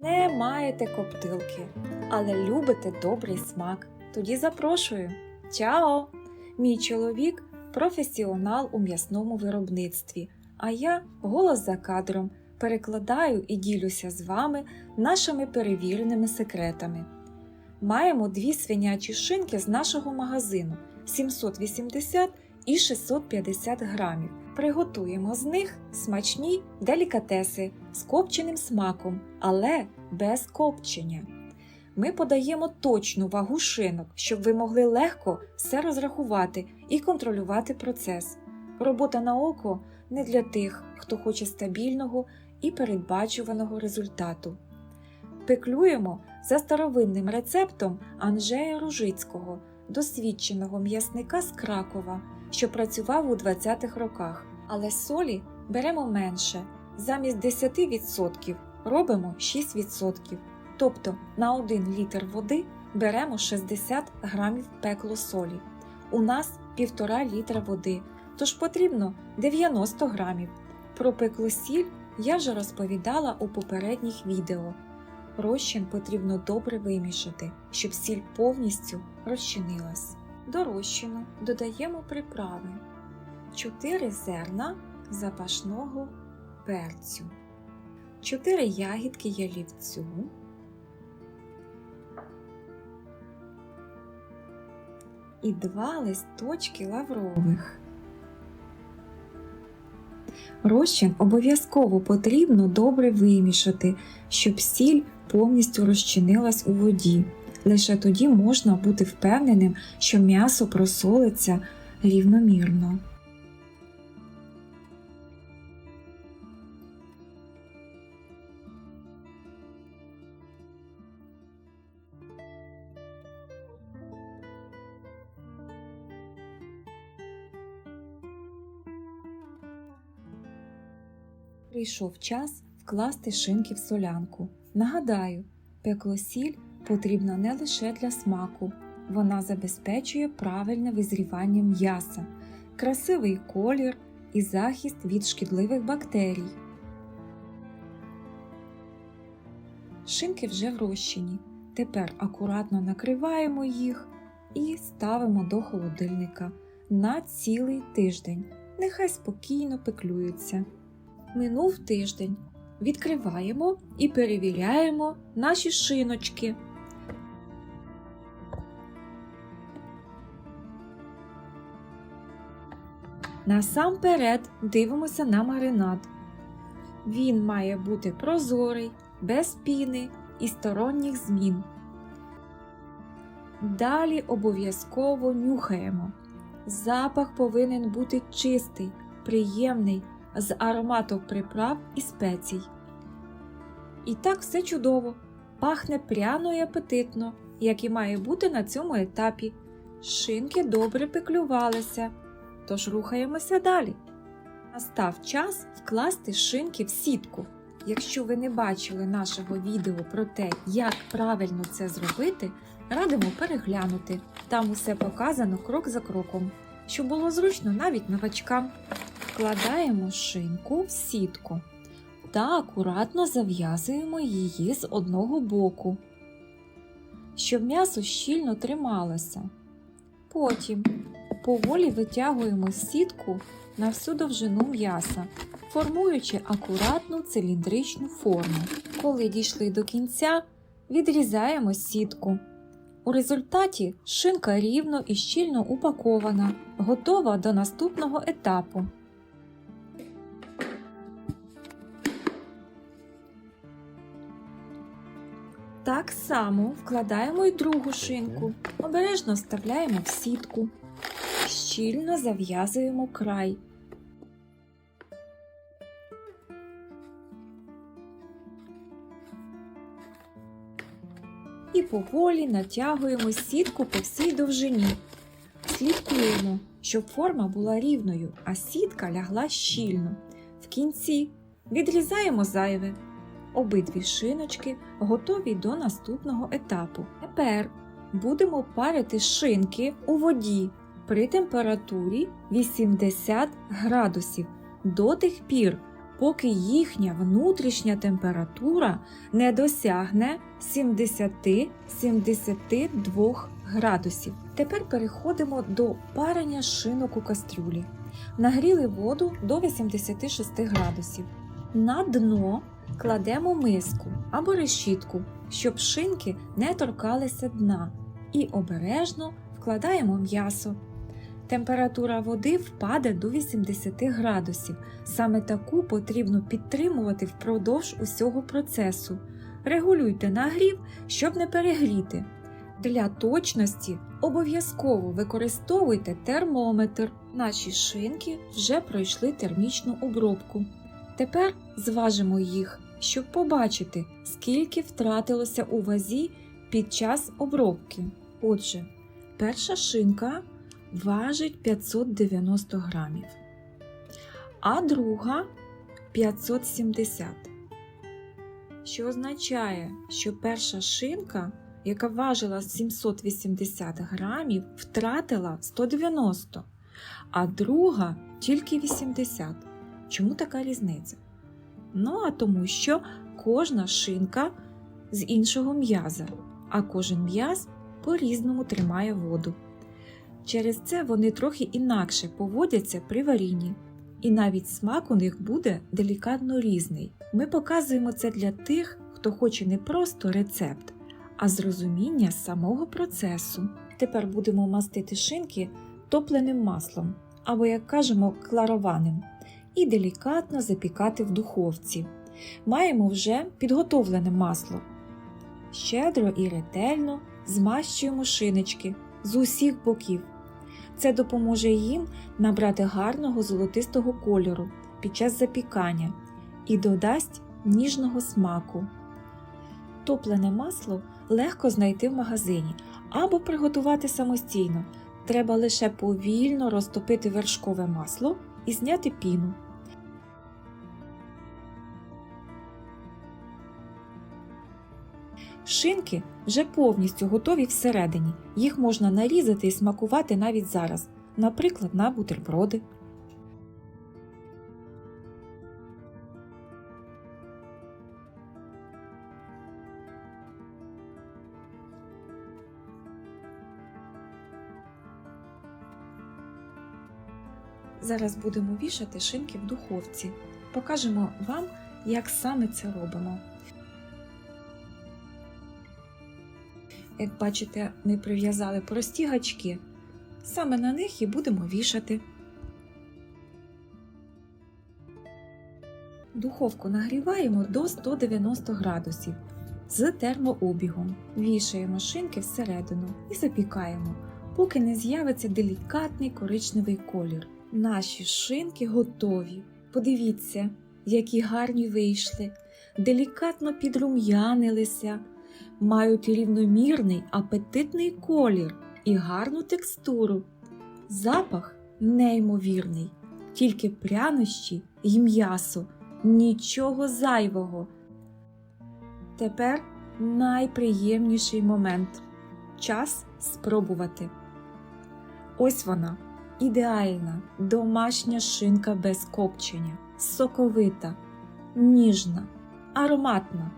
Не маєте коптилки, але любите добрий смак. Тоді запрошую. Чао! Мій чоловік професіонал у м'ясному виробництві, а я голос за кадром перекладаю і ділюся з вами нашими перевіреними секретами. Маємо дві свинячі шинки з нашого магазину 780 і 650 грамів. Приготуємо з них смачні делікатеси з копченим смаком, але без копчення. Ми подаємо точну вагу шинок, щоб ви могли легко все розрахувати і контролювати процес. Робота на око не для тих, хто хоче стабільного і передбачуваного результату. Пеклюємо за старовинним рецептом Анжея Ружицького, досвідченого м'ясника з Кракова, що працював у 20-х роках. Але солі беремо менше. Замість 10% робимо 6%. Тобто на 1 літр води беремо 60 грамів пекло солі. У нас 1,5 літра води, тож потрібно 90 грамів. Про пекло сіль я вже розповідала у попередніх відео. Розчин потрібно добре вимішати, щоб сіль повністю розчинилась. До розчину додаємо приправи 4 зерна запашного перцю, 4 ягідки ялівцю, і 2 листочки лаврових. Розчин обов'язково потрібно добре вимішати, щоб сіль повністю розчинилась у воді. Лише тоді можна бути впевненим, що м'ясо просолиться рівномірно. Прийшов час вкласти шинки в солянку. Нагадаю, пекло сіль потрібна не лише для смаку, вона забезпечує правильне визрівання м'яса, красивий колір і захист від шкідливих бактерій. Шинки вже в розчині. Тепер акуратно накриваємо їх і ставимо до холодильника на цілий тиждень. Нехай спокійно пеклюються. Минув тиждень. Відкриваємо і перевіряємо наші шиночки. Насамперед дивимося на маринад. Він має бути прозорий, без піни і сторонніх змін. Далі обов'язково нюхаємо. Запах повинен бути чистий, приємний з ароматом приправ і спецій. І так все чудово, пахне пряно і апетитно, як і має бути на цьому етапі. Шинки добре пеклювалися, тож рухаємося далі. Настав час вкласти шинки в сітку. Якщо ви не бачили нашого відео про те, як правильно це зробити, радимо переглянути. Там усе показано крок за кроком, щоб було зручно навіть новачкам. Вкладаємо шинку в сітку та акуратно зав'язуємо її з одного боку, щоб м'ясо щільно трималося. Потім поволі витягуємо сітку на всю довжину м'яса, формуючи акуратну циліндричну форму. Коли дійшли до кінця, відрізаємо сітку. У результаті шинка рівно і щільно упакована, готова до наступного етапу. Так само вкладаємо й другу шинку, обережно вставляємо в сітку, щільно зав'язуємо край. І поволі натягуємо сітку по всій довжині. Слідкуємо, щоб форма була рівною, а сітка лягла щільно. В кінці відрізаємо зайве. Обидві шиночки готові до наступного етапу. Тепер будемо парити шинки у воді при температурі 80 градусів до тих пір, поки їхня внутрішня температура не досягне 70-72 градусів. Тепер переходимо до парення шинок у кастрюлі. Нагріли воду до 86 градусів. На дно кладемо миску або решітку, щоб шинки не торкалися дна, і обережно вкладаємо м'ясо. Температура води впаде до 80 градусів. Саме таку потрібно підтримувати впродовж усього процесу. Регулюйте нагрів, щоб не перегріти. Для точності обов'язково використовуйте термометр. Наші шинки вже пройшли термічну обробку. Тепер зважимо їх, щоб побачити, скільки втратилося у вазі під час обробки. Отже, перша шинка важить 590 грамів, а друга 570. Що означає, що перша шинка, яка важила 780 грамів, втратила 190, а друга тільки 80. Чому така різниця? Ну, а тому, що кожна шинка з іншого м'яза, а кожен м'яз по-різному тримає воду. Через це вони трохи інакше поводяться при варінні, і навіть смак у них буде делікатно різний. Ми показуємо це для тих, хто хоче не просто рецепт, а зрозуміння самого процесу. Тепер будемо мастити шинки топленим маслом, або, як кажемо, кларованим, і делікатно запікати в духовці. Маємо вже підготовлене масло. Щедро і ретельно змащуємо шинички з усіх боків. Це допоможе їм набрати гарного золотистого кольору під час запікання і додасть ніжного смаку. Топлене масло легко знайти в магазині або приготувати самостійно. Треба лише повільно розтопити вершкове масло і зняти піну. Шинки вже повністю готові всередині. Їх можна нарізати і смакувати навіть зараз, наприклад, на бутерброди. Зараз будемо вішати шинки в духовці. Покажемо вам, як саме це робимо. Як бачите, ми прив'язали прості гачки. Саме на них і будемо вішати. Духовку нагріваємо до 190 градусів з термообігом. Вішаємо шинки всередину і запікаємо, поки не з'явиться делікатний коричневий колір. Наші шинки готові. Подивіться, які гарні вийшли, делікатно підрум'янилися мають рівномірний апетитний колір і гарну текстуру. Запах неймовірний, тільки прянощі й м'ясо, нічого зайвого. Тепер найприємніший момент час спробувати. Ось вона, ідеальна домашня шинка без копчення, соковита, ніжна, ароматна